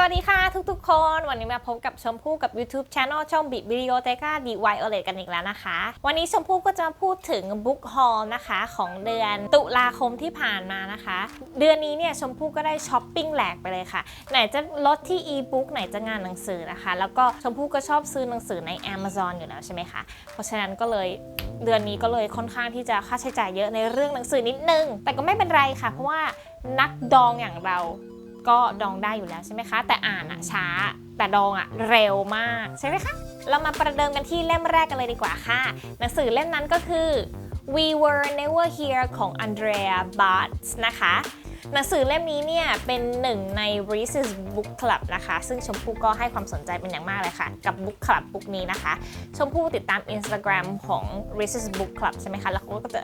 สวัสดีค่ะทุกๆ คน วันนี้มาพบกับชมพู่กับ YouTube Channel ช่องบิวิดีโอเตกาดีไวโอเลกันอีกแล้วนะคะ วันนี้ชมพู่ก็จะมาพูดถึงบุ๊กฮอลนะคะของเดือนตุลาคมที่ผ่านมานะคะ เดือนนี้เนี่ยชมพู่ก็ได้ช้อปปิ้งแหลกไปเลยค่ะ ไหนจะลดที่อีบุ๊กไหนจะงานหนังสือนะคะ แล้วก็ชมพู่ก็ชอบซื้อหนังสือใน Amazon อยู่แล้วใช่ไหมคะเพราะฉะนั้นก็เลยเดือนนี้ก็เลยค่อนข้างที่จะค่าใช้จ่ายเยอะในเรื่องหนังสือนิดนึง แต่ก็ไม่เป็นไรค่ะ เพราะว่านักดองอย่างเรา ก็ดองได้อยู่แล้วใช่ไหมคะ แต่อ่านอะช้า แต่ดองอะเร็วมากใช่ไหมคะ เรามาประเดิมกันที่เล่มแรกกันเลยดีกว่าค่ะ หนังสือเล่มนั้นก็คือ We Were Never Here ของ Andrea Bartz นะคะ หนังสือเล่มนี้เนี่ยเป็นหนึ่งใน Reese's Book Club นะคะ ซึ่งชมพู่ก็ให้ความสนใจเป็นอย่างมากเลยค่ะ กับ Book Club บุ๊กนี้นะคะ ชมพู่ติดตาม Instagram ของ Reese's Book Club ใช่ไหมคะ แล้วเขาก็จะ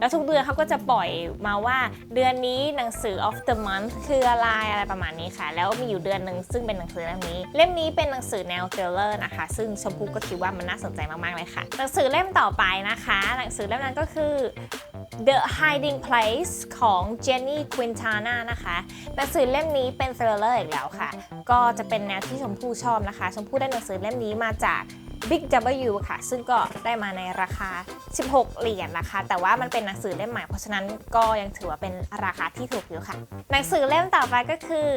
แล้วทุกเดือนเขาก็จะปล่อยมาว่าเดือนนี้หนังสือ of the month คืออะไรอะไรประมาณนี้ค่ะ แล้วมีอยู่เดือนหนึ่งซึ่งเป็นหนังสือเล่มนี้ เล่มนี้เป็นหนังสือแนวเทเลอร์นะคะ ซึ่งชมพู่ก็คิดว่ามันน่าสนใจมากๆเลยค่ะ หนังสือเล่มต่อไปนะคะ หนังสือเล่มนั้นก็คือ The Hiding Place ของ Jenny ชาน่านะคะหนังสือเล่มนี้เป็นเทรลเลอร์อีกแล้วค่ะ ก็จะเป็นแนวที่ชมพู่ชอบนะคะ ชมพู่ได้หนังสือเล่มนี้มาจาก Big W ค่ะ ซึ่งก็ได้มาในราคา 16 เหรียญนะคะ แต่ว่ามันเป็นหนังสือเล่มใหม่ เพราะฉะนั้นก็ยังถือว่าเป็นราคาที่ถูกอยู่ค่ะ หนังสือเล่มต่อไปก็คือ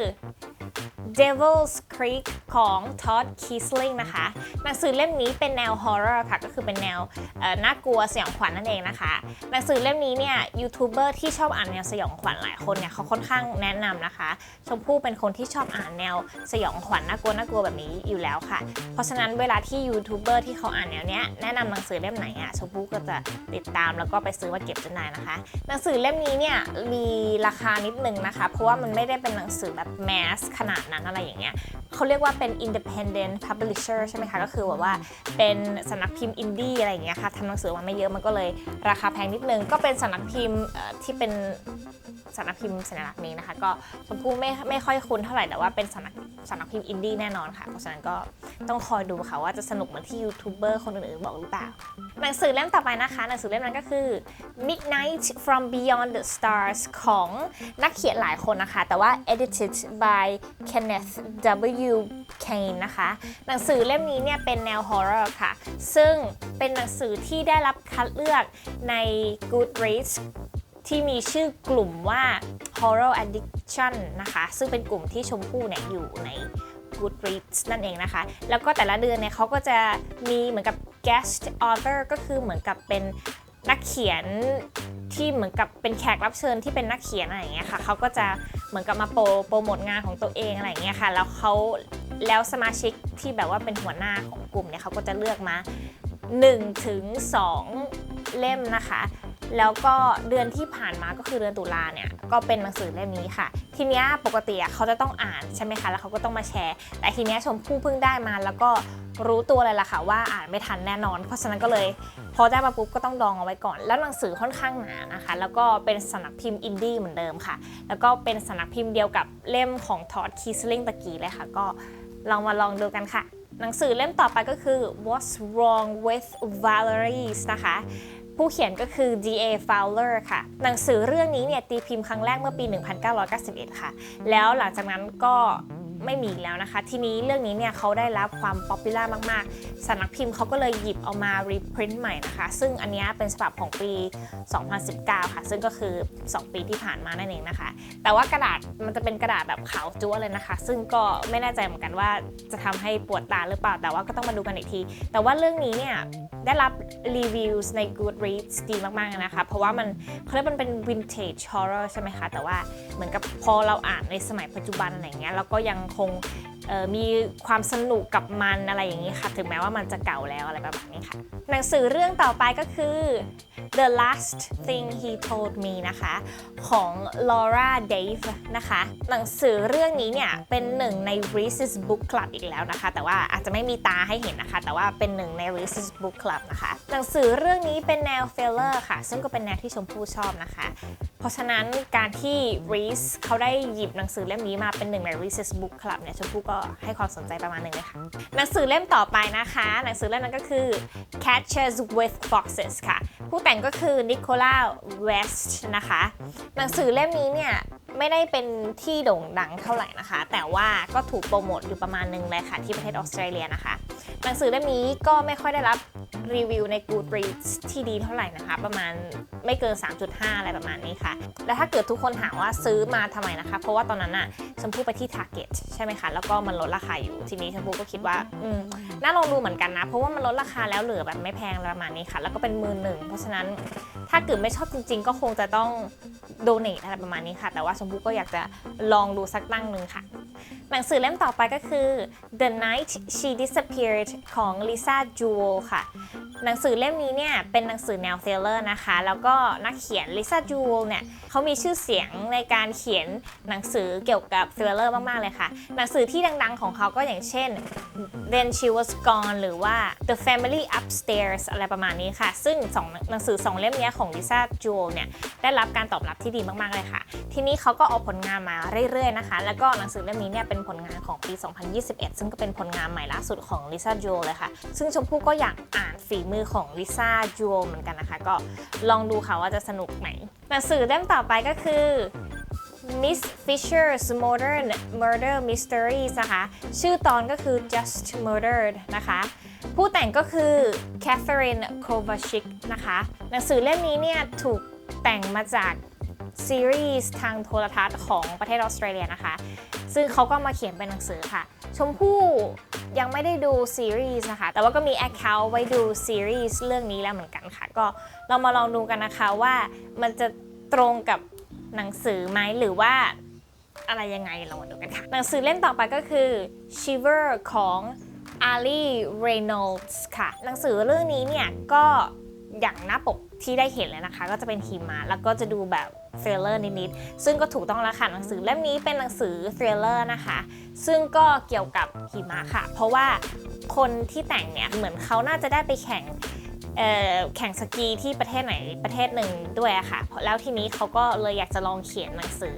Devil's Creek ของ Todd Kisling นะคะ หนังสือเล่มนี้เป็นแนว horror ค่ะ ก็คือเป็นแนวน่ากลัวสยองขวัญนั่นเองนะคะ หนังสือเล่มนี้เนี่ยยูทูบเบอร์ที่ชอบอ่านแนวสยองขวัญหลายคนเนี่ยเขาค่อนข้างแนะนำนะคะ ชมพู่เป็นคนที่ชอบอ่านแนวสยองขวัญน่ากลัวน่ากลัวแบบนี้อยู่แล้วค่ะ เพราะฉะนั้นเวลาที่ยูทูบเบอร์ที่เขาอ่านแนวเนี้ยแนะนำหนังสือเล่มไหนอะชมพู่ก็จะติดตามแล้วก็ไปซื้อมาเก็บจนได้นะคะ หนังสือเล่มนี้เนี่ยมีราคานิดนึงนะคะ เพราะว่ามันไม่ได้เป็นหนังสือแบบแมสขนาดนั้นอะไรอย่างเงี้ยเขาเรียกว่าเป็น independent publisher ใช่ไหมคะ ก็คือแบบว่าเป็นสำนักพิมพ์อินดี้อะไรอย่างเงี้ยค่ะทำหนังสือมาไม่เยอะมันก็เลยราคาแพงนิดนึง ก็เป็นสำนักพิมพ์ที่เป็นสำนักพิมพ์สัญลักษณ์นี้นะคะ ก็ชมพู่ไม่ไม่ค่อยคุ้นเท่าไหร่แต่ว่าเป็นสำนักสำนักพิมพ์อินดี้แน่นอนค่ะ เพราะฉะนั้นก็ต้องคอยดูค่ะว่าจะสนุกเหมือนที่ยูทูบเบอร์คนอื่นๆบอกหรือเปล่า หนังสือเล่มต่อไปนะคะ หนังสือเล่มนั้นก็คือ Midnight from Beyond the Stars ของนักเขียนหลายคนนะคะ แต่ว่า edited by Kenneth W. Kane นะคะ หนังสือเล่มนี้เนี่ยเป็นแนว horror ค่ะ ซึ่งเป็นหนังสือที่ได้รับคัดเลือกใน Goodreads ที่มีชื่อกลุ่มว่า horror addiction นะคะ ซึ่งเป็นกลุ่มที่ชมพู่เนี่ยอยู่ใน Goodreads นั่นเองนะคะ แล้วก็แต่ละเดือนเนี่ยเขาก็จะมีเหมือนกับ guest author ก็คือเหมือนกับเป็นนักเขียนที่เหมือนกับเป็นแขกรับเชิญที่เป็นนักเขียนอะไรอย่างเงี้ยค่ะเขาก็จะเหมือนกับมาโปรโปรโมทงานของตัวเองอะไรอย่างเงี้ยค่ะ แล้วเขาแล้วสมาชิกที่แบบว่าเป็นหัวหน้าของกลุ่มเนี่ยเขาก็จะเลือกมา1ถึง2เล่มนะคะ แล้วก็เดือนที่ผ่านมาก็คือเดือนตุลาเนี่ยก็เป็นหนังสือเล่มนี้ค่ะ ทีเนี้ยปกติเขาจะต้องอ่านใช่ไหมคะแล้วเขาก็ต้องมาแชร์ แต่ทีเนี้ยชมพู่เพิ่งได้มาแล้วก็รู้ตัวเลยล่ะค่ะว่าอ่านไม่ทันแน่นอน เพราะฉะนั้นก็เลย พอได้มาปุ๊บก็ต้องดองเอาไว้ก่อน แล้วหนังสือค่อนข้างหนานะคะ แล้วก็เป็นสำนักพิมพ์อินดี้เหมือนเดิมค่ะ แล้วก็เป็นสำนักพิมพ์เดียวกับเล่มของทอดคีสลิงตะกี้เลยค่ะ ก็ลองมาลองดูกันค่ะ หนังสือเล่มต่อไปก็คือ What's Wrong with Valerie นะคะ ผู้เขียนก็คือ D.A. Fowler ค่ะ หนังสือเรื่องนี้เนี่ยตีพิมพ์ครั้งแรกเมื่อปี 1991 ค่ะ แล้วหลังจากนั้นก็ ไม่มีแล้วนะคะ ทีนี้เรื่องนี้เนี่ยเขาได้รับความป๊อปปูล่ามากๆสำนักพิมพ์เขาก็เลยหยิบเอามารีพรินต์ใหม่นะคะ ซึ่งอันนี้เป็นฉบับของปี 2019 ค่ะ ซึ่งก็คือ 2 ปีที่ผ่านมานั่นเองนะคะ แต่ว่ากระดาษมันจะเป็นกระดาษแบบขาวจั๊วเลยนะคะ ซึ่งก็ไม่แน่ใจเหมือนกันว่าจะทำให้ปวดตาหรือเปล่า แต่ว่าก็ต้องมาดูกันอีกที แต่ว่าเรื่องนี้เนี่ยได้รับรีวิวใน Goodreads ดีมากๆนะคะ เพราะว่ามันเขาเรียกมันเป็น vintage horror ใช่ไหมคะ แต่ว่าเหมือนกับพอเราอ่านในสมัยปัจจุบันอะไรเงี้ยเราก็ยังคงเอ่อ มีความสนุกกับมันอะไรอย่างนี้ค่ะ ถึงแม้ว่ามันจะเก่าแล้วอะไรประมาณนี้ค่ะ หนังสือเรื่องต่อไปก็คือ The Last Thing He Told Me นะคะ ของ Laura Dave นะคะ หนังสือเรื่องนี้เนี่ย เป็นหนึ่งใน Reese's Book Club อีกแล้วนะคะ แต่ว่าอาจจะไม่มีตาให้เห็นนะคะ แต่ว่าเป็นหนึ่งใน Reese's Book Club นะคะ หนังสือเรื่องนี้เป็นแนว Thriller ค่ะ ซึ่งก็เป็นแนวที่ชมพู่ชอบนะคะ เพราะฉะนั้นการที่ Reese เขาได้หยิบหนังสือเล่มนี้มาเป็นหนึ่งใน Reese's Book Club เนี่ยชมพู่ก็ให้ความสนใจประมาณหนึ่งเลยค่ะ หนังสือเล่มต่อไปนะคะ หนังสือเล่มนั้นก็คือ Catches with Foxes ค่ะ ผู้แต่งก็คือ Nicola West นะคะ หนังสือเล่มนี้เนี่ยไม่ได้เป็นที่โด่งดังเท่าไหร่นะคะ แต่ว่าก็ถูกโปรโมทอยู่ประมาณนึงเลยค่ะ ที่ประเทศออสเตรเลียนะคะ หนังสือเล่มนี้ก็ไม่ค่อยได้รับรีวิวใน Goodreads ที่ดีเท่าไหร่นะคะ ประมาณไม่เกิน 3.5 อะไรประมาณนี้ค่ะ แล้วถ้าเกิดทุกคนถามว่าซื้อมาทำไมนะคะ เพราะว่าตอนนั้นน่ะชมพู่ไปที่ Target ใช่ไหมคะ แล้วก็มนลดราคาอยู่ ทีนี้ชมพู่ก็คิดว่าอืมน่าลองดูเหมือนกันนะ เพราะว่ามันลดราคาแล้วเหลือแบบไม่แพงอะไรประมาณนี้ค่ะ แล้วก็เป็นมือหนึ่ง เพราะฉะนั้นถ้าเกิดไม่ชอบจริง ๆ ก็คงจะต้องโดเนทอะไรประมาณนี้ค่ะ แต่ว่าชมพู่ก็อยากจะลองดูสักตั้งหนึ่งค่ะ หนังสือเล่มต่อไปก็คือ The Night She Disappeared ของ Lisa Jewell ค่ะ หนังสือเล่มนี้เนี่ยเป็นหนังสือแนวเทเลอร์นะคะ แล้วก็นักเขียน Lisa Jewell เนี่ยเขามีชื่อเสียงในการเขียนหนังสือเกี่ยวกับเทเลอร์มากๆเลยค่ะ หนังสือที่ดังๆ ของเขาก็อย่างเช่น Then She Was Gone หรือว่า The Family Upstairs อะไรประมาณนี้ค่ะ ซึ่งสองหนังสือสองเล่มนี้ของ Lisa Jewell เนี่ย ได้รับการตอบรับที่ดีมาก ๆ เลยค่ะ ทีนี้เขาก็ออกผลงานมาเรื่อย ๆ นะคะ แล้วก็หนังสือเล่มนี้เนี่ยเป็นผลงานของปี 2021 ซึ่งก็เป็นผลงานใหม่ล่าสุดของ Lisa Jewell เลยค่ะ ซึ่งชมพู่ก็อยากอ่านฝีมือของ Lisa Jewell เหมือนกันนะคะ ก็ลองดูค่ะว่าจะสนุกไหมหนังสือเล่มต่อไปก็คือ Miss Fisher's Modern Murder Mysteries นะคะ ชื่อตอนก็คือ Just Murdered นะคะ ผู้แต่งก็คือ Catherine Kovacic นะคะ หนังสือเล่มนี้เนี่ยถูกแต่งมาจากซีรีส์ทางโทรทัศน์ของประเทศออสเตรเลียนะคะ ซึ่งเขาก็มาเขียนเป็นหนังสือค่ะ ชมพู่ยังไม่ได้ดูซีรีส์นะคะ แต่ว่าก็มี Account ไว้ดูซีรีส์เรื่องนี้แล้วเหมือนกันค่ะ ก็เรามาลองดูกันนะคะว่ามันจะตรงกับ หนังสือไหมหรือว่าอะไรยังไงเรามาดูกันค่ะ หนังสือเล่มต่อไปก็คือ Shiver ของ Ali Reynolds ค่ะ หนังสือเรื่องนี้เนี่ยก็อย่างหน้าปกที่ได้เห็นเลยนะคะ ก็จะเป็นหิมะแล้วก็จะดูแบบเทรลเลอร์นิดๆ ซึ่งก็ถูกต้องแล้วค่ะ หนังสือเล่มนี้เป็นหนังสือเทรลเลอร์นะคะ ซึ่งก็เกี่ยวกับหิมะค่ะ เพราะว่าคนที่แต่งเนี่ย เหมือนเขาน่าจะได้ไปแข่ง แข่งสกีที่ประเทศไหนประเทศหนึ่งด้วยอะค่ะแล้วทีนี้เขาก็เลยอยากจะลองเขียนหนังสือ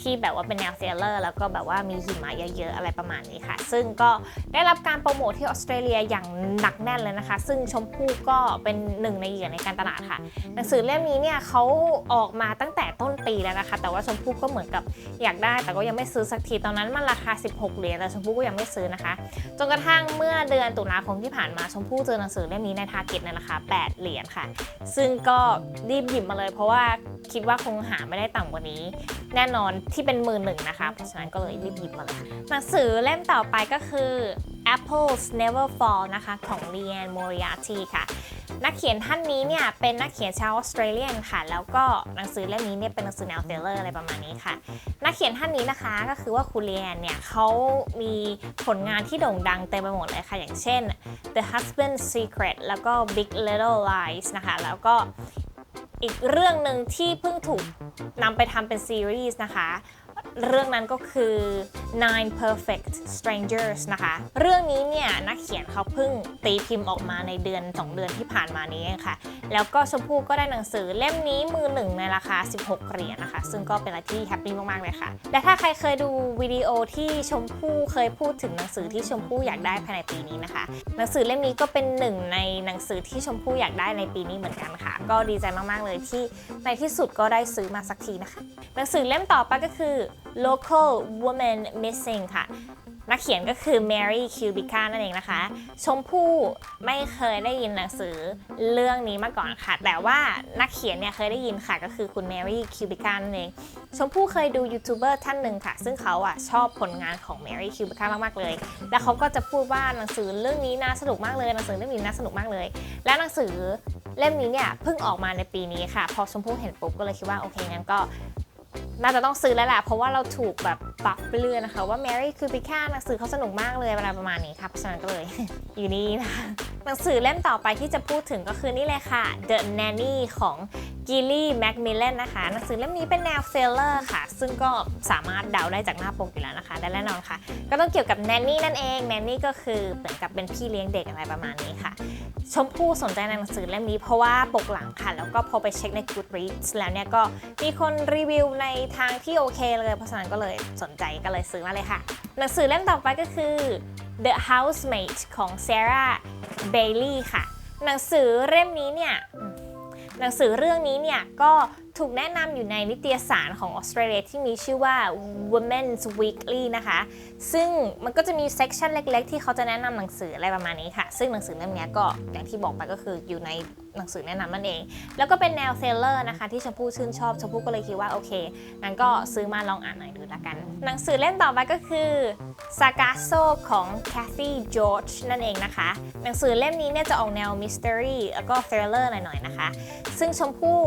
ที่แบบว่าเป็นแนวเทรลเลอร์แล้วก็แบบว่ามีหิมะเยอะๆอะไรประมาณนี้ค่ะ ซึ่งก็ได้รับการโปรโมทที่ออสเตรเลียอย่างหนักแน่นเลยนะคะ ซึ่งชมพู่ก็เป็นหนึ่งในเหยื่อในการตลาดค่ะ หนังสือเล่มนี้เนี่ยเขาออกมาตั้งแต่ต้นปีแล้วนะคะ แต่ว่าชมพู่ก็เหมือนกับอยากได้ แต่ก็ยังไม่ซื้อสักทีตอนนั้นมันราคา 16 เหรียญแต่ชมพู่ก็ยังไม่ซื้อนะคะ จนกระทั่งเมื่อเดือนตุลาคมที่ผ่านมาชมพู่เจอหนังสือเล่มนี้ในทาร์เก็ตในคา8เหรียญค่ะ ซึ่งก็รีบหยิบมาเลย เพราะว่าคิดว่าคงหาไม่ได้ต่ำกว่านี้ แน่นอนที่เป็นมือหนึ่งนะคะ เพราะฉะนั้นก็เลยรีบหยิบมาเลยหนังสือเล่มต่อไปก็คือ Apples Never Fall นะคะของ Leanne Moriarty ค่ะ นักเขียนท่านนี้เนี่ยเป็นนักเขียนชาวออสเตรเลียนค่ะ แล้วก็หนังสือเล่มนี้เนี่ยเป็นหนังสือแนวเทเลอร์อะไรประมาณนี้ค่ะ นักเขียนท่านนี้นะคะก็คือว่าคุณเลียนเนี่ยเขามีผลงานที่โด่งดังเต็มไปหมดเลยค่ะ อย่างเช่น The Husband's Secret แล้วก็ Big Little Lies นะคะ แล้วก็อีกเรื่องหนึ่งที่เพิ่งถูกนำไปทำเป็นซีรีส์นะคะ เรื่องนั้นก็คือ Nine Perfect Strangers นะคะ เรื่องนี้เนี่ยนักเขียนเขาเพิ่งตีพิมพ์ออกมาในเดือน 2 เดือนที่ผ่านมานี้เองค่ะ แล้วก็ชมพู่ก็ได้หนังสือเล่มนี้มือหนึ่งในราคา 16 เหรียญนะคะ ซึ่งก็เป็นอะไรที่แฮปปี้มาก ๆ เลยค่ะ และถ้าใครเคยดูวิดีโอที่ชมพู่เคยพูดถึงหนังสือที่ชมพู่อยากได้ภายในปีนี้นะคะ หนังสือเล่มนี้ก็เป็นหนึ่งในหนังสือที่ชมพู่อยากได้ในปีนี้เหมือนกันค่ะ ก็ดีใจมากๆเลยที่ในที่สุดก็ได้ซื้อมาสักทีนะคะ หนังสือเล่มต่อไปก็คือ local woman missing ค่ะ นักเขียนก็คือ Mary Kubica นั่นเองนะคะ ชมพู่ไม่เคยได้ยินหนังสือเรื่องนี้มาก่อนค่ะ แต่ว่านักเขียนเนี่ยเคยได้ยินค่ะ ก็คือคุณ Mary Kubica นั่นเอง ชมพู่เคยดูยูทูบเบอร์ท่านหนึ่งค่ะ ซึ่งเขาอะชอบผลงานของ Mary Kubica มากๆเลย แล้วเขาก็จะพูดว่าหนังสือเรื่องนี้น่าสนุกมากเลย หนังสือเล่มนี้น่าสนุกมากเลย และหนังสือเล่มนี้เนี่ยเพิ่งออกมาในปีนี้ค่ะ พอชมพู่เห็นปุ๊บก็เลยคิดว่าโอเคงั้นก็ น่าจะต้องซื้อแล้วแหละเพราะว่าเราถูกแบบปรับไปเรื่อยนะคะ ว่าแมรี่คือพิค่าหนังสือเขาสนุกมากเลยเวลาประมาณนี้ค่ะเพราะฉะนั้นก็เลย อยู่นี่นะคะหนังสือเล่มต่อไปที่จะพูดถึงก็คือนี่เลยค่ะ The Nanny ของ Gilly Macmillan นนะคะ หนังสือเล่มนี้เป็นแนวเซลเลอร์ค่ะ ซึ่งก็สามารถเดาได้จากหน้าปกอยู่แล้วนะคะและแน่นอนค่ะ ก็ต้องเกี่ยวกับแนนนี่นั่นเอง แนนนี่ก็คือเหมือนกับเป็นพี่เลี้ยงเด็กอะไรประมาณนี้ค่ะ ชมพู่สนใจในหนังสือเล่มนี้เพราะว่าปกหลังค่ะ แล้วก็พอไปเช็คใน Goodreads แล้วเนี่ยก็มีคนรีวิวในทางที่โอเคเลย เพราะฉะนั้นก็เลยสนใจก็เลยซื้อมาเลยค่ะ หนังสือเล่มต่อไปก็คือ The Housemate ของ Sarah Bailey ค่ะ หนังสือเล่มนี้เนี่ย หนังสือเรื่องนี้เนี่ยก็ถูกแนะนำอยู่ในนิตยสารของออสเตรเลียที่มีชื่อว่า Women's Weekly นะคะ ซึ่งมันก็จะมีเซกชันเล็ก ๆ ที่เขาจะแนะนำหนังสืออะไรประมาณนี้ค่ะ ซึ่งหนังสือเล่มนี้ก็อย่างที่บอกไปก็คืออยู่ใน หนังสือแนะนำนั่นเอง แล้วก็เป็นแนวเซลเลอร์นะคะ ที่ชมพู่ชื่นชอบชมพู่ก็เลยคิดว่าโอเคงั้นก็ซื้อมาลองอ่านหน่อยดูละกัน หนังสือเล่มต่อไปก็คือ s a g a s o ของ Kathy George นั่นเองนะคะ หนังสือเล่มนี้เนี่ยจะออกแนวมิส t ต r y แล้วก็เทรลเลอร์หน่อยๆนะคะ ซึ่งชมพู่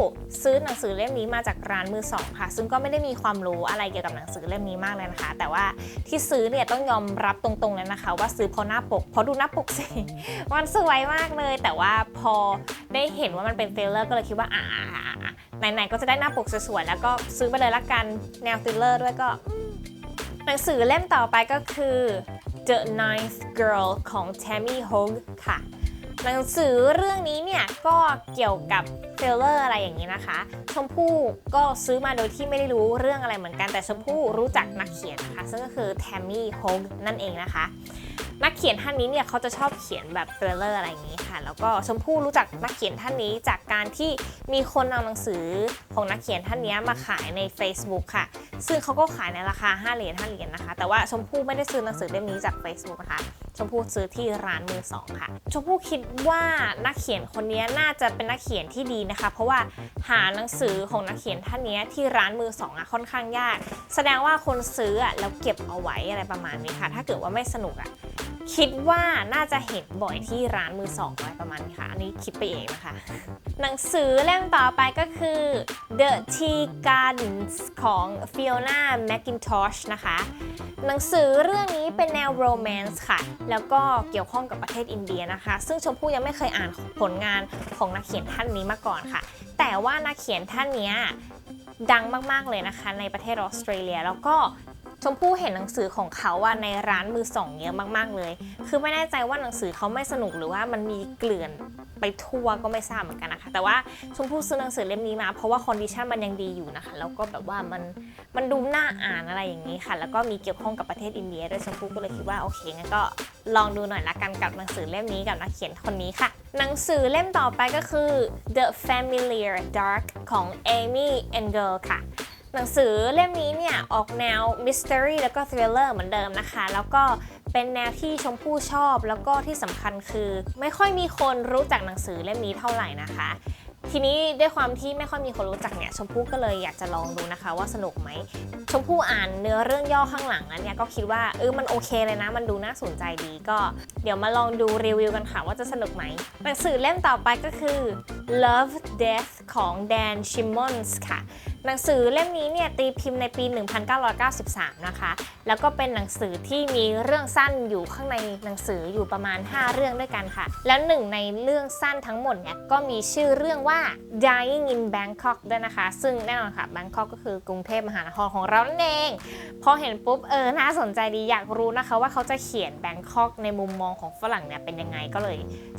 ซื้อหนังสือเล่มนี้มาจากร้านมือสองค่ะ ซึ่งก็ไม่ได้มีความรู้อะไรเกี่ยวกับหนังสือเล่มนี้มากเลยนะคะ แต่ว่าที่ซื้อเนี่ยต้องยอมรับตรงๆเลยนะคะ ว่าซื้อเพราะหน้าปกเพราะดูหน้าปกสิมันสวยมากเลย แต่ว่าพอได้ได้เห็นว่ามันเป็นเทรลเลอร์ก็เลยคิดว่าอ่าไหนๆก็จะได้หน้าปกสวยๆแล้วก็ซื้อไปเลยละกันแนวทริลเลอร์ด้วยก็หนังสือเล่มต่อไปก็คือ The Ninth Girl ของ Tammy Hogue ค่ะ หนังสือเรื่องนี้เนี่ยก็เกี่ยวกับเทรลเลอร์อะไรอย่างนี้นะคะ ชมพู่ก็ซื้อมาโดยที่ไม่ได้รู้เรื่องอะไรเหมือนกันแต่ชมพู่รู้จักนักเขียนนะคะ ซึ่งก็คือ Tammy Hogue นั่นเองนะคะ นักเขียนท่านนี้เนี่ยเขาจะชอบเขียนแบบเทรลเลอร์อะไรอย่างนี้ค่ะ แล้วก็ชมพู่รู้จักนักเขียนท่านนี้จากการที่มีคนเอาหนังสือของนักเขียนท่านนี้มาขายใน Facebook ค่ะ ซึ่งเขาก็ขายในราคา 5 เหรียญ5เหรียญนะคะ แต่ว่าชมพู่ไม่ได้ซื้อหนังสือเล่มนี้จาก Facebook นะคะ ชมพู่ซื้อที่ร้านมือสองค่ะ ชมพู่คิดว่านักเขียนคนนี้น่าจะเป็นนักเขียนที่ดีนะคะ เพราะว่าหาหนังสือของนักเขียนท่านนี้ที่ร้านมือสองอะค่อนข้างยาก แสดงว่าคนซื้ออะแล้วเก็บเอาไว้อะไรประมาณนี้ค่ะ ถ้าเกิดว่าไม่สนุกอะ คิดว่าน่าจะเห็นบ่อยที่ร้านมือสองอะไรประมาณนี้ค่ะ อันนี้คิดไปเองนะคะ หนังสือเล่มต่อไปก็คือ The Tea Gardens ของ Fiona McIntosh นะคะ หนังสือเรื่องนี้เป็นแนวโรแมนต์ค่ะ แล้วก็เกี่ยวข้องกับประเทศอินเดียนะคะ ซึ่งชมพู่ยังไม่เคยอ่านผลงานของนักเขียนท่านนี้มาก่อนค่ะ แต่ว่านักเขียนท่านนี้ดังมาก ๆ เลยนะคะ ในประเทศออสเตรเลีย แล้วก็ ชมพู่เห็นหนังสือของเขาอะในร้านมือสองเยอะมาก ๆ เลย คือไม่แน่ใจว่าหนังสือเขาไม่สนุกหรือว่ามันมีเกลื่อนไปทั่วก็ไม่ทราบเหมือนกันนะคะ แต่ว่าชมพู่ซื้อหนังสือเล่มนี้มา เพราะว่าคอนดิชันมันยังดีอยู่นะคะ แล้วก็แบบว่ามันมันดูน่าอ่านอะไรอย่างนี้ค่ะ แล้วก็มีเกี่ยวข้องกับประเทศอินเดียด้วยชมพู่ก็เลยคิดว่าโอเคงั้นก็ลองดูหน่อยละกันกับหนังสือเล่มนี้กับนักเขียนคนนี้ค่ะ หนังสือเล่มต่อไปก็คือ The Familiar Dark ของ Amy Engel ค่ะ หนังสือเล่มนี้เนี่ย ออกแนวมิส t ต r y แล้วก็ทริลเลอร์เหมือนเดิมนะคะ แล้วก็เป็นแนวที่ชมพู่ชอบแล้วก็ที่สำคัญคือ ไม่ค่อยมีคนรู้จักหนังสือเล่มนี้เท่าไหร่นะคะ ทีนี้ด้วยความที่ไม่ค่อยมีคนรู้จักเนี่ยชมพู่ก็เลยอยากจะลองดูนะคะ ว่าสนุกไหมชมพู่อ่านเนื้อเรื่องย่อข้างหลังนั้นเนี่ยก็คิดว่าเออมันโอเคเลยนะ มันดูน่าสนใจดีก็ เดี๋ยวมาลองดูรีวิวกันค่ะว่าจะสนุกไหมหนังสือเล่มต่อไปก็คือ Love Death ของแดนชิมมอนส์ค่ะ หนังสือเล่มนี้เนี่ยตีพิมพ์ในปี 1993 นะคะ แล้วก็เป็นหนังสือที่มีเรื่องสั้นอยู่ข้างในหนังสืออยู่ประมาณ 5 เรื่องด้วยกันค่ะ แล้วหนึ่งในเรื่องสั้นทั้งหมดเนี่ยก็มีชื่อเรื่องว่า Dying in Bangkok ด้วยนะคะ ซึ่งแน่นอนค่ะ Bangkok ก็คือกรุงเทพมหานครของเรานั่นเอง พอเห็นปุ๊บเออน่าสนใจดีอยากรู้นะคะ ว่าเขาจะเขียนแบงคอกในมุมมองของฝรั่งเนี่ยเป็นยังไงก็เลย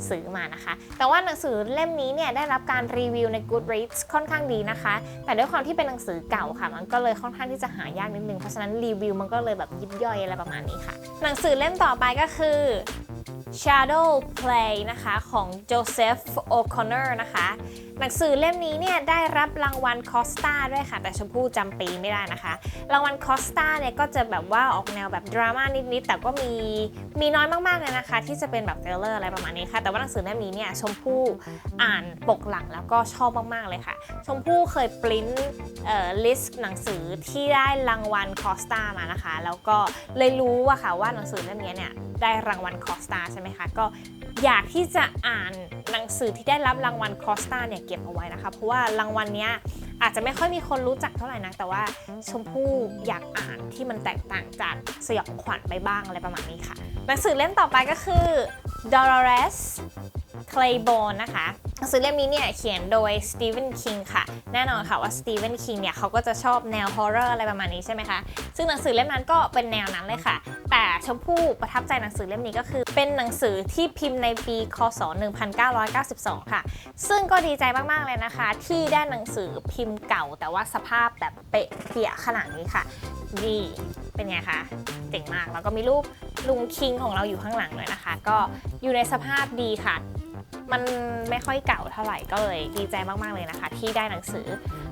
ซื้อมานะคะ แต่ว่าหนังสือเล่มนี้เนี่ยได้รับการรีวิวใน Goodreads ค่อนข้างดีนะคะ แต่ด้วยความที่เป็นหนังสือเก่าค่ะ มันก็เลยค่อนข้างที่จะหายากนิดนึง เพราะฉะนั้นรีวิวมันก็เลยแบบยิบย่อยอะไรประมาณนี้ค่ะ หนังสือเล่มต่อไปก็คือ Shadow Play นะคะของ Joseph O'Connor นะคะ หนังสือเล่มนี้เนี่ยได้รับรางวัลคอสตาด้วยค่ะ แต่ชมพู่จำปีไม่ได้นะคะ รางวัลคอสตาเนี่ยก็จะแบบว่าออกแนวแบบดราม่านิดๆ แต่ก็มีมีน้อยมากๆเลยนะคะ ที่จะเป็นแบบเทรลเลอร์อะไรประมาณนี้ค่ะ แต่ว่าหนังสือเล่มนี้เนี่ยชมพู่อ่านปกหลังแล้วก็ชอบมากๆเลยค่ะ ชมพู่เคยปริ้นเอ่อลิสต์หนังสือที่ได้รางวัลคอสตามานะคะ แล้วก็เลยรู้ว่าค่ะว่าหนังสือเล่มนี้เนี่ยได้รางวัลคอสตาใช่ไหมคะ ก็อยากที่จะอ่านหนังสือที่ได้รับรางวัลคอสตาเนี่ยเก็บเอาไว้นะคะ เพราะว่ารางวัลเนี้ยอาจจะไม่ค่อยมีคนรู้จักเท่าไหร่นะแต่ว่าชมพู่อยากอ่านที่มันแตกต่างจากสยองขวัญไปบ้างอะไรประมาณนี้ค่ะ หนังสือเล่มต่อไปก็คือ Dolores Claiborne นะคะ หนังสือเล่มนี้เนี่ยเขียนโดยสตีเวนคิงค่ะ แน่นอนค่ะว่าสตีเวนคิงเนี่ยเขาก็จะชอบแนวฮอร์เรอร์อะไรประมาณนี้ใช่ไหมคะ ซึ่งหนังสือเล่มนั้นก็เป็นแนวนั้นเลยค่ะ แต่ชมพู่ประทับใจหนังสือเล่มนี้ก็คือ เป็นหนังสือที่พิมพ์ในปีคศ 1992 ค่ะ ซึ่งก็ดีใจมากๆเลยนะคะ ที่ได้หนังสือพิมพ์เก่า แต่ว่าสภาพแบบเป๊ะเปียขนาดนี้ค่ะดีเป็นไงคะเจ๋งมากแล้วก็มีรูปลุงคิงของเราอยู่ข้างหลังเลยนะคะ ก็อยู่ในสภาพดีค่ะ มันไม่ค่อยเก่าเท่าไหร่ก็เลยดีใจมากๆเลยนะคะ ที่ได้หนังสือ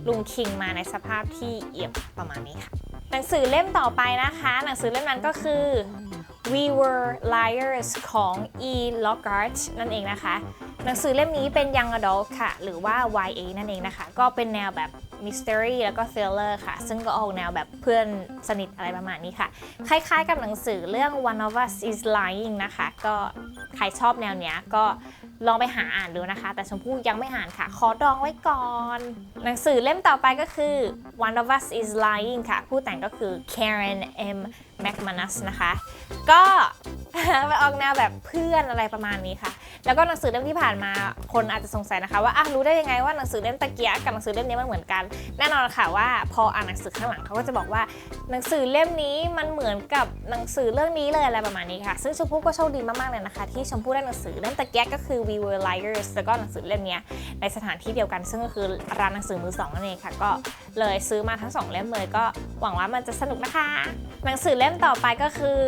ลุงคิงมาในสภาพที่เอี่ยมประมาณนี้ค่ะ หนังสือเล่มต่อไปนะคะ หนังสือเล่มนั้นก็คือ We Were Liars ของ E. Lockhart นั่นเองนะคะ หนังสือเล่มนี้เป็น Young Adult ค่ะ หรือว่า YA นั่นเองนะคะ ก็เป็นแนวแบบ Mystery แล้วก็ Thriller ค่ะ ซึ่งก็ออกแนวแบบเพื่อนสนิทอะไรประมาณนี้ค่ะ คล้ายๆกับหนังสือเรื่อง One of Us is Lying นะคะ ก็ใครชอบแนวเนี้ยก็ ลองไปหาอ่านดูนะคะ แต่ชมพู่ยังไม่อ่านค่ะ ขอดองไว้ก่อน หนังสือเล่มต่อไปก็คือ One of Us is Lying ค่ะ ผู้แต่งก็คือ Karen M. McManus นะคะ ก็ไปออกแนวแบบเพื่อนอะไรประมาณนี้ค่ะ แล้วก็หนังสือเล่มที่ผ่านมาคนอาจจะสงสัยนะคะ ว่าอะรู้ได้ยังไงว่าหนังสือเล่มตะเกียกับหนังสือเล่มนี้มันเหมือนกัน แน่นอนค่ะว่าพออ่านหนังสือข้างหลังเขาก็จะบอกว่า หนังสือเล่มนี้มันเหมือนกับหนังสือเรื่องนี้เลยอะไรประมาณนี้ค่ะ ซึ่งชมพู่ก็โชคดีมากๆเลยนะคะ ที่ชมพู่ได้หนังสือเล่มตะเกียก็คือ We Were Liars แล้วก็หนังสือเล่มเนี้ยในสถานที่เดียวกัน ซึ่งก็คือร้านหนังสือมือสองนั่นเองค่ะก็เลยซื้อมาทั้งสองเล่มเลยก็หวังว่ามันจะสนุกนะคะ หนังสือเล่มต่อไปก็คือ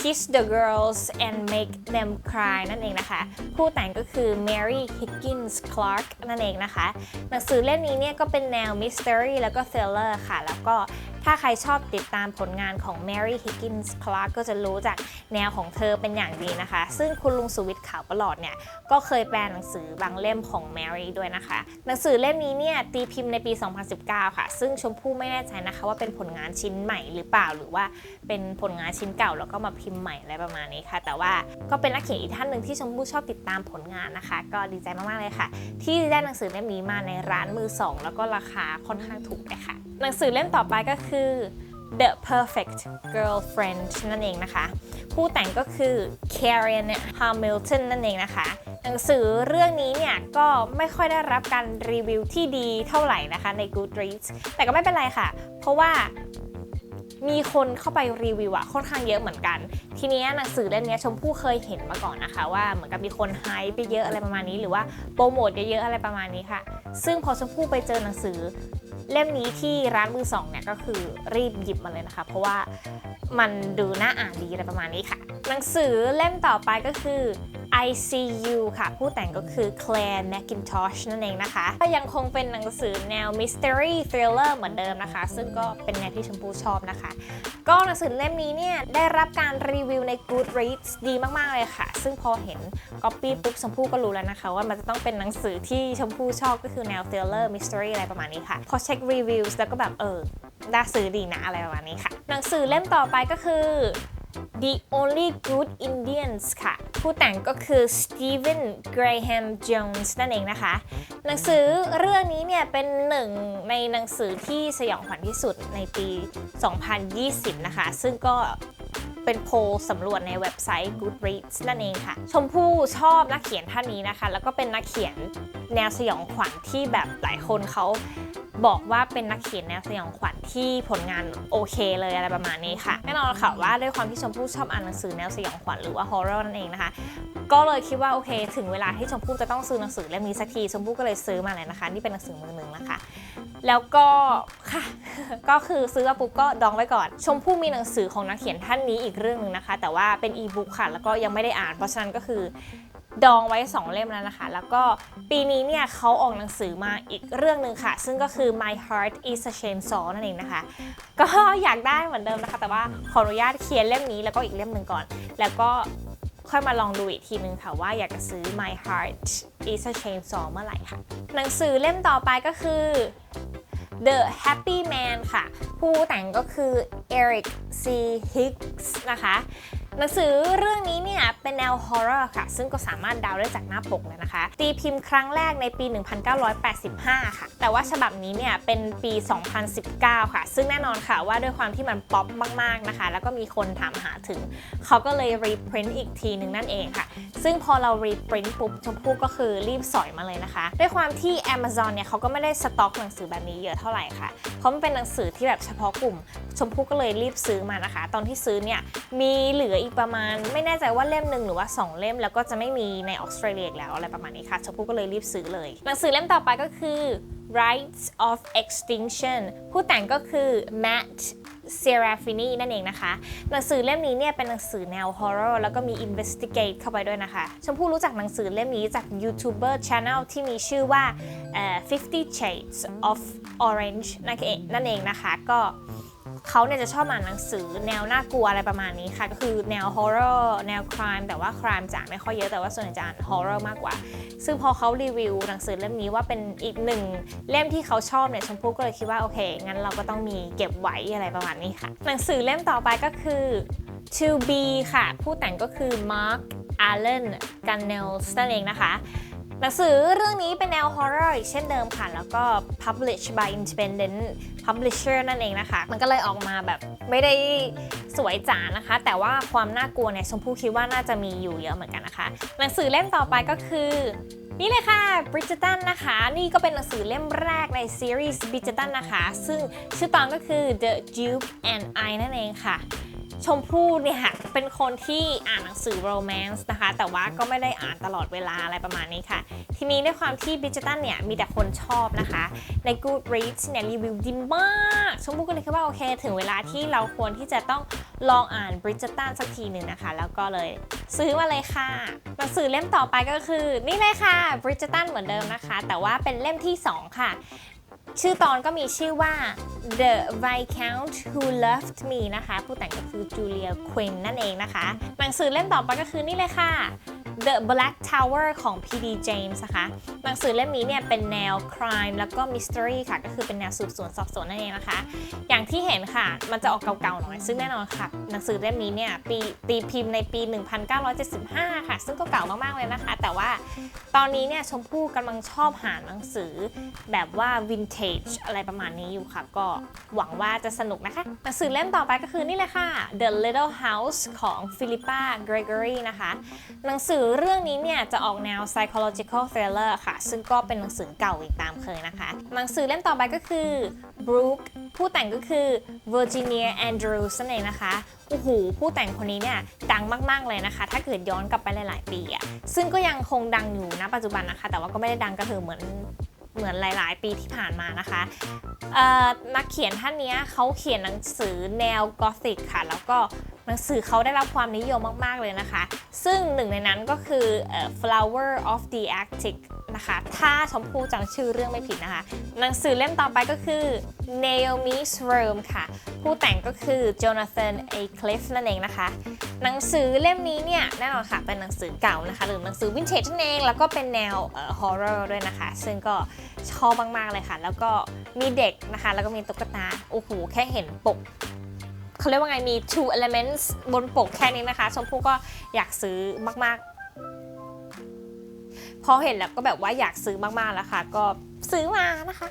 Kiss the Girls and Make Them Cry นั่นเองนะคะ ผู้แต่งก็คือ Mary Higgins Clark นั่นเองนะคะ หนังสือเล่มนี้เนี่ยก็เป็นแนว Mystery แล้วก็ Thriller ค่ะ แล้วก็ ถ้าใครชอบติดตามผลงานของ Mary Higgins Clark ก็จะรู้จากแนวของเธอเป็นอย่างดีนะคะ ซึ่งคุณลุงสุวิทย์ขาวประหลอดเนี่ย ก็เคยแปลหนังสือบางเล่มของ Mary ด้วยนะคะ หนังสือเล่มนี้เนี่ย ตีพิมพ์ในปี 2019 ค่ะ ซึ่งชมพู่ไม่แน่ใจนะคะว่าเป็นผลงานชิ้นใหม่หรือเปล่าหรือว่าเป็นผลงานชิ้นเก่าแล้วก็มาพิมพ์ใหม่อะไรประมาณนี้ค่ะ แต่ว่าก็เป็นนักเขียนอีกท่านหนึ่งที่ชมพู่ชอบติดตามผลงานนะคะ ก็ดีใจมากๆเลยค่ะ ที่ได้หนังสือเล่มนี้มาในร้านมือสองแล้วก็ราคาค่อนข้างถูกเลยค่ะ หนังสือเล่มต่อไปก็คือือ The Perfect Girlfriend นั่นเองนะคะ ผู้แต่งก็คือ Karen Hamilton นั่นเองนะคะ หนังสือเรื่องนี้เนี่ยก็ไม่ค่อยได้รับการรีวิวที่ดีเท่าไหร่นะคะใน Goodreads แต่ก็ไม่เป็นไรค่ะ เพราะว่ามีคนเข้าไปรีวิวอะค่อนข้างเยอะเหมือนกัน ทีเนี้ยหนังสือเล่มนี้ชมพู่เคยเห็นมาก่อนนะคะ ว่าเหมือนกับมีคนไฮไปเยอะอะไรประมาณนี้ หรือว่าโปรโมทเยอะๆอะไรประมาณนี้ค่ะ ซึ่งพอชมพู่ไปเจอหนังสือ เล่มนี้ที่ร้านมือสองเนี่ยก็คือรีบหยิบมาเลยนะคะ เพราะว่ามันดูน่าอ่านดีอะไรประมาณนี้ค่ะ หนังสือเล่มต่อไปก็คือ I See You ค่ะ ผู้แต่งก็คือ Claire McIntosh นั่นเองนะคะ ก็ยังคงเป็นหนังสือแนว Mystery Thriller เหมือนเดิมนะคะ ซึ่งก็เป็นแนวที่ชมพู่ชอบนะคะ ก็หนังสือเล่มนี้เนี่ย ได้รับการรีวิวใน Goodreads ดีมาก ๆ เลยค่ะ ซึ่งพอเห็น Copy ปุ๊บชมพู่ก็รู้แล้วนะคะ ว่ามันจะต้องเป็นหนังสือที่ชมพู่ชอบก็คือแนว Thriller Mystery อะไรประมาณนี้ค่ะ พอเช็ครีวิวแล้วก็แบบเออน่าซื้อดีนะอะไรประมาณนี้ค่ะ หนังสือเล่มต่อไปก็คือ The Only Good Indians ค่ะ ผู้แต่งก็คือ Stephen Graham Jones นั่นเองนะคะ หนังสือเรื่องนี้เนี่ยเป็นหนึ่งในหนังสือที่สยองขวัญที่สุดในปี 2020 นะคะ ซึ่งก็ เป็นโพลสำรวจในเว็บไซต์ Goodreads นั่นเองค่ะ ชมพู่ชอบนักเขียนท่านนี้นะคะ แล้วก็เป็นนักเขียนแนวสยองขวัญที่แบบหลายคนเขาบอกว่าเป็นนักเขียนแนวสยองขวัญที่ผลงานโอเคเลยอะไรประมาณนี้ค่ะแน่นอนค่ะว่าด้วยความที่ชมพู่ชอบอ่านหนังสือแนวสยองขวัญหรือว่าฮอร์เรอร์นั่นเองนะคะ ก็เลยคิดว่าโอเค ถึงเวลาที่ชมพู่จะต้องซื้อหนังสือเล่มนี้สักทีชมพู่ก็เลยซื้อมาเลยนะคะ นี่เป็นหนังสือมือหนึ่งนะคะ แล้วก็ค่ะ ก็คือซื้อมาปุ๊บก็ดองไว้ก่อน ชมพู่มีหนังสือของนักเขียนท่านนี้อีกเรื่องหนึ่งนะคะ แต่ว่าเป็นอีบุ๊กค่ะ แล้วก็ยังไม่ได้อ่าน เพราะฉะนั้นก็คือดองไว้ 2 เล่มแล้วนะคะ แล้วก็ปีนี้เนี่ยเขาออกหนังสือมาอีกเรื่องหนึ่งค่ะ ซึ่งก็คือ My Heart is a Chainsaw นั่นเองนะคะ ก็อยากได้เหมือนเดิมนะคะ แต่ว่าขออนุญาตเคลียร์เล่มนี้แล้วก็อีกเล่มหนึ่งก่อน แล้วก็ ค่อยมาลองดูอีกทีนึงค่ะว่าอยากจะซื้อ My Heart is a Chainsaw เมื่อไหร่ค่ะ หนังสือเล่มต่อไปก็คือ The Happy Man ค่ะ ผู้แต่งก็คือ Eric C. Hicks นะคะ หนังสือเรื่องนี้เนี่ยเป็นแนวฮอร์เรอร์ค่ะ ซึ่งก็สามารถดาวได้จากหน้าปกเลยนะคะ ตีพิมพ์ครั้งแรกในปี 1985 ค่ะ แต่ว่าฉบับนี้เนี่ยเป็นปี 2019 ค่ะ ซึ่งแน่นอนค่ะว่าด้วยความที่มันป๊อปมากๆนะคะ แล้วก็มีคนถามหาถึง เขาก็เลยรีพรินต์อีกทีหนึ่งนั่นเองค่ะ ซึ่งพอเรารีพรินต์ปุ๊บชมพู่ก็คือรีบสอยมาเลยนะคะ ด้วยความที่ Amazon เนี่ยเขาก็ไม่ได้สต็อกหนังสือแบบนี้เยอะเท่าไหร่ค่ะ เพราะมันเป็นหนังสือที่แบบเฉพาะกลุ่ม ชมพู่ก็เลยรีบซื้อมานะคะ ตอนที่ซื้อเนี่ยมีเหลืออีกประมาณ ไม่แน่ใจว่าเล่มหนึ่งหรือว่า 2 เล่มแล้วก็จะไม่มีในออสเตรเลียแล้วอะไรประมาณนี้ค่ะชมพู่ก็เลยรีบซื้อเลย หนังสือเล่มต่อไปก็คือ Rights of Extinction ผู้แต่งก็คือ Matt เซราฟินีนั่นเองนะคะ หนังสือเล่มนี้เนี่ยเป็นหนังสือแนว horror แล้วก็มี investigate เข้าไปด้วยนะคะ ชมพู่รู้จักหนังสือเล่มนี้จาก YouTuber Channel ที่มีชื่อว่าเอ่อ50 Shades of Orange นั่นเองนะคะ ก็ เขาเนี่ยจะชอบอ่านหนังสือแนวน่ากลัวอะไรประมาณนี้ค่ะ ก็คือแนว horror แนว crime แต่ว่า crime จะอ่านไม่ค่อยเยอะแต่ว่าส่วนใหญ่จะอ่าน horror มากกว่า ซึ่งพอเขารีวิวหนังสือเล่มนี้ว่าเป็นอีกหนึ่งเล่มที่เขาชอบเนี่ยชมพู่ก็เลยคิดว่าโอเค งั้นเราก็ต้องมีเก็บไว้อะไรประมาณนี้ค่ะ หนังสือเล่มต่อไปก็คือ To Be ค่ะ ผู้แต่งก็คือ Mark Allen Gunnels นั่นเองนะคะ หนังสือเรื่องนี้เป็นแนว horror อีกเช่นเดิมค่ะ แล้วก็ publish by independent publisher นั่นเองนะคะ มันก็เลยออกมาแบบไม่ได้สวยจ๋านะคะ แต่ว่าความน่ากลัวเนี่ยชมพู่คิดว่าน่าจะมีอยู่เยอะเหมือนกันนะคะ หนังสือเล่มต่อไปก็คือ นี่เลยค่ะ Bridgerton นะคะ นี่ก็เป็นหนังสือเล่มแรกในซีรีส์ Bridgerton นะคะ ซึ่งชื่อตอนก็คือ The Duke and I นั่นเองค่ะ ชมพู่เนี่ยเป็นคนที่อ่านหนังสือโรแมนต์นะคะ แต่ว่าก็ไม่ได้อ่านตลอดเวลาอะไรประมาณนี้ค่ะ ทีนี้ด้วยความที่บิจตันเนี่ยมีแต่คนชอบนะคะ ใน Goodreads เนี่ยรีวิวดีมาก ชมพู่ก็เลยคิดว่าโอเค ถึงเวลาที่เราควรที่จะต้องลองอ่านบริจตันสักทีหนึ่งนะคะ แล้วก็เลยซื้อมาเลยค่ะ หนังสือเล่มต่อไปก็คือ นี่เลยค่ะบริจตันเหมือนเดิมนะคะ แต่ว่าเป็นเล่มที่ 2 ค่ะ ชื่อตอนก็มีชื่อว่า The Viscount Who Loved Me นะคะ ผู้แต่งก็คือ Julia Quinn นั่นเองนะคะ หนังสือเล่มต่อไปก็คือนี่เลยค่ะ The Black Tower ของ P.D. James นะคะ หนังสือเล่มนี้เนี่ยเป็นแนว crime แล้วก็ mystery ค่ะ ก็คือเป็นแนวสืบสวนสอบสวนนั่นเองนะคะ อย่างที่เห็นค่ะ มันจะออกเก่าๆหน่อย ซึ่งแน่นอนค่ะ หนังสือเล่มนี้เนี่ยปีตีพิมพ์ในปี 1975 ค่ะ ซึ่งก็เก่ามากๆเลยนะคะ แต่ว่าตอนนี้เนี่ยชมพู่กำลังชอบหาหนังสือแบบว่า vintage อะไรประมาณนี้อยู่ค่ะ ก็หวังว่าจะสนุกนะคะหนังสือเล่มต่อไปก็คือนี่เลยค่ะ The Little House ของ Philippa Gregory นะคะ หนังสือเรื่องนี้เนี่ยจะออกแนว psychological thriller ค่ะ ซึ่งก็เป็นหนังสือเก่าอีกตามเคยนะคะ หนังสือเล่มต่อไปก็คือ Brooke ผู้แต่งก็คือ Virginia Andrews นั่นเองนะคะโอ้โหผู้แต่งคนนี้เนี่ยดังมาก ๆ เลยนะคะ ถ้าเกิดย้อนกลับไปหลาย ๆ ปีอะซึ่งก็ยังคงดังอยู่นะปัจจุบันนะคะ แต่ว่าก็ไม่ได้ดังกระหือเหมือน เหมือนหลาย ๆ ปีที่ผ่านมานะคะนักเขียนท่านนี้เขาเขียนหนังสือแนวกอธิกค่ะ แล้วก็ หนังสือเขาได้รับความนิยมมาก ๆ เลยนะคะ ซึ่งหนึ่งในนั้นก็คือ Flower of the Arctic นะคะ ถ้าชมพู่จำชื่อเรื่องไม่ผิดนะคะ หนังสือเล่มต่อไปก็คือ Naomi's Room ค่ะ ผู้แต่งก็คือ Jonathan A. Cliff นั่นเองนะคะ หนังสือเล่มนี้เนี่ยแน่นอนค่ะ เป็นหนังสือเก่านะคะ หรือหนังสือวินเทจนั่นเอง แล้วก็เป็นแนวเอ่อ horror ด้วยนะคะ ซึ่งก็ชอบมาก ๆ เลยค่ะ แล้วก็มีเด็กนะคะ แล้วก็มีตุ๊กตา โอ้โห แค่เห็นปก เขาเรียกว่าไงมี two elements บนปกแค่นี้นะคะชมพู่ก็อยากซื้อมากๆ พอเห็นแล้วก็แบบว่าอยากซื้อมากๆแล้วค่ะ ก็ซื้อมานะคะ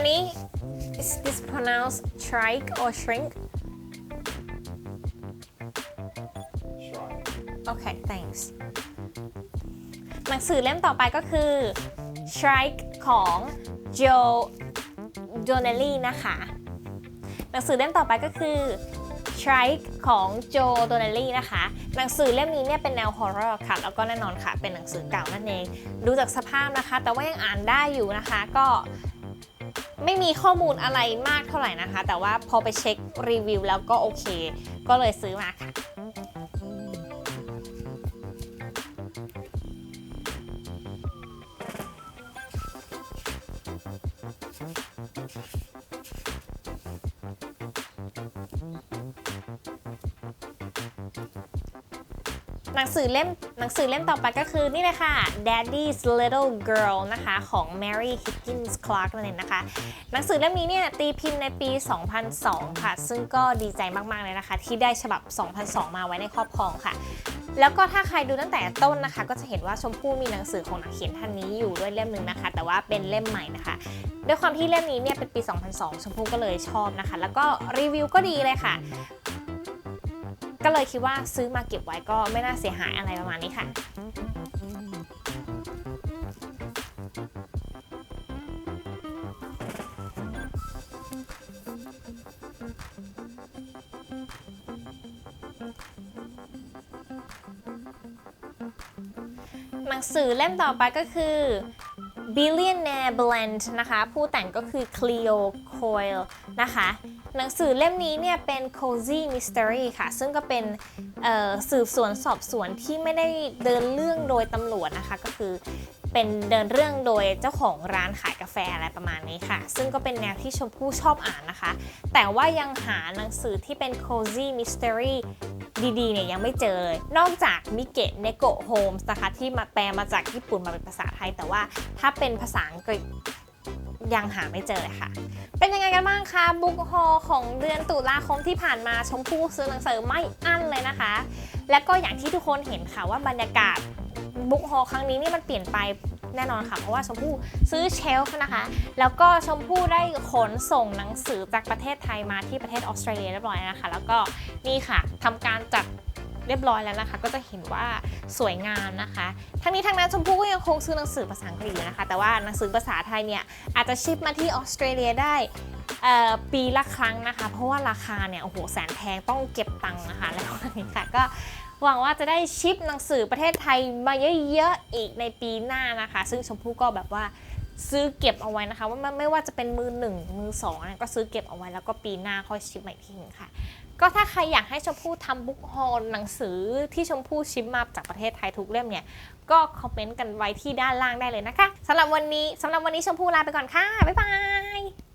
Honey, is this pronounced shrike or shrink? Okay, thanks. หนังสือเล่มต่อไปก็คือ Shrike ของ Joe Donnelly นะคะ หนังสือเล่มต่อไปก็คือ Shrike ของ Joe Donnelly นะคะ หนังสือเล่มนี้เนี่ยเป็นแนว horror ค่ะ แล้วก็แน่นอนค่ะ เป็นหนังสือเก่านั่นเอง ดูจากสภาพนะคะ แต่ว่ายังอ่านได้อยู่นะคะ ก็ ไม่มีข้อมูลอะไรมากเท่าไหร่นะคะ แต่ว่าพอไปเช็ครีวิวแล้วก็โอเค ก็เลยซื้อมาค่ะ หนังสือเล่มหนังสือเล่มต่อไปก็คือนี่เลยค่ะ Daddy's Little Girl นะคะของ Mary Higgins Clark นั่นเองนะคะ หนังสือเล่มนี้เนี่ยตีพิมพ์ในปี 2002 ค่ะ ซึ่งก็ดีใจมากๆเลยนะคะ ที่ได้ฉบับ 2002 มาไว้ในครอบครองค่ะ แล้วก็ถ้าใครดูตั้งแต่ต้นนะคะ ก็จะเห็นว่าชมพู่มีหนังสือของนักเขียนท่านนี้อยู่ด้วยเล่มหนึ่งนะคะ แต่ว่าเป็นเล่มใหม่นะคะด้วยความที่เล่มนี้เนี่ยเป็นปี 2002 ชมพู่ก็เลยชอบนะคะ แล้วก็รีวิวก็ดีเลยค่ะ ก็เลยคิดว่าซื้อมาเก็บไว้ก็ไม่น่าเสียหายอะไรประมาณนี้ค่ะหนังสือเล่มต่อไปก็คือ Billionaire Blend นะคะ ผู้แต่งก็คือ Cleo Coyle นะคะ หนังสือเล่มนี้เนี่ยเป็น cozy mystery ค่ะ ซึ่งก็เป็นสืบสวนสอบสวนที่ไม่ได้เดินเรื่องโดยตำรวจนะคะ ก็คือเป็นเดินเรื่องโดยเจ้าของร้านขายกาแฟอะไรประมาณนี้ค่ะ ซึ่งก็เป็นแนวที่ชมพู่ชอบอ่านนะคะ แต่ว่ายังหาหนังสือที่เป็น cozy mystery ดีๆเนี่ยยังไม่เจอเลย นอกจากมิเกะเนโกะโฮมส์นะคะที่มาแปลมาจากญี่ปุ่นมาเป็นภาษาไทย แต่ว่าถ้าเป็นภาษาอังกฤษ ยังหาไม่เจอเลยค่ะ เป็นยังไงกันบ้างคะบุ๊กฮอลของเดือนตุลาคมที่ผ่านมาชมพู่ซื้อหนังสือไม่อั้นเลยนะคะ และก็อย่างที่ทุกคนเห็นค่ะว่าบรรยากาศบุ๊กฮอลครั้งนี้นี่มันเปลี่ยนไปแน่นอนค่ะ เพราะว่าชมพู่ซื้อเชลฟ์นะคะ แล้วก็ชมพู่ได้ขนส่งหนังสือจากประเทศไทยมาที่ประเทศออสเตรเลียเรียบร้อยนะคะ แล้วก็นี่ค่ะทำการจัด เรียบร้อยแล้วนะคะ ก็จะเห็นว่าสวยงามนะคะ ทั้งนี้ทั้งนั้นชมพู่ก็ยังคงซื้อหนังสือภาษาอังกฤษนะคะ แต่ว่าหนังสือภาษาไทยเนี่ยอาจจะชิปมาที่ออสเตรเลียได้ปีละครั้งนะคะ เพราะว่าราคาเนี่ยโอ้โหแสนแพงต้องเก็บตังค์นะคะแล้ววันนี้ค่ะก็หวังว่าจะได้ชิปหนังสือประเทศไทยมาเยอะๆอีกในปีหน้านะคะ ซึ่งชมพู่ก็แบบว่าซื้อเก็บเอาไว้นะคะ ว่าไม่ว่าจะเป็นมือหนึ่งมือสองก็ซื้อเก็บเอาไว้แล้วก็ปีหน้าค่อยชิปใหม่ทีนึงค่ะ ก็ถ้าใครอยากให้ชมพู่ทำบุ๊กฮอลหนังสือที่ชมพู่ชิมมาจากประเทศไทยทุกเล่มเนี่ย ก็คอมเมนต์กันไว้ที่ด้านล่างได้เลยนะคะสำหรับวันนี้สำหรับวันนี้ชมพู่ลาไปก่อนค่ะ บ๊ายบาย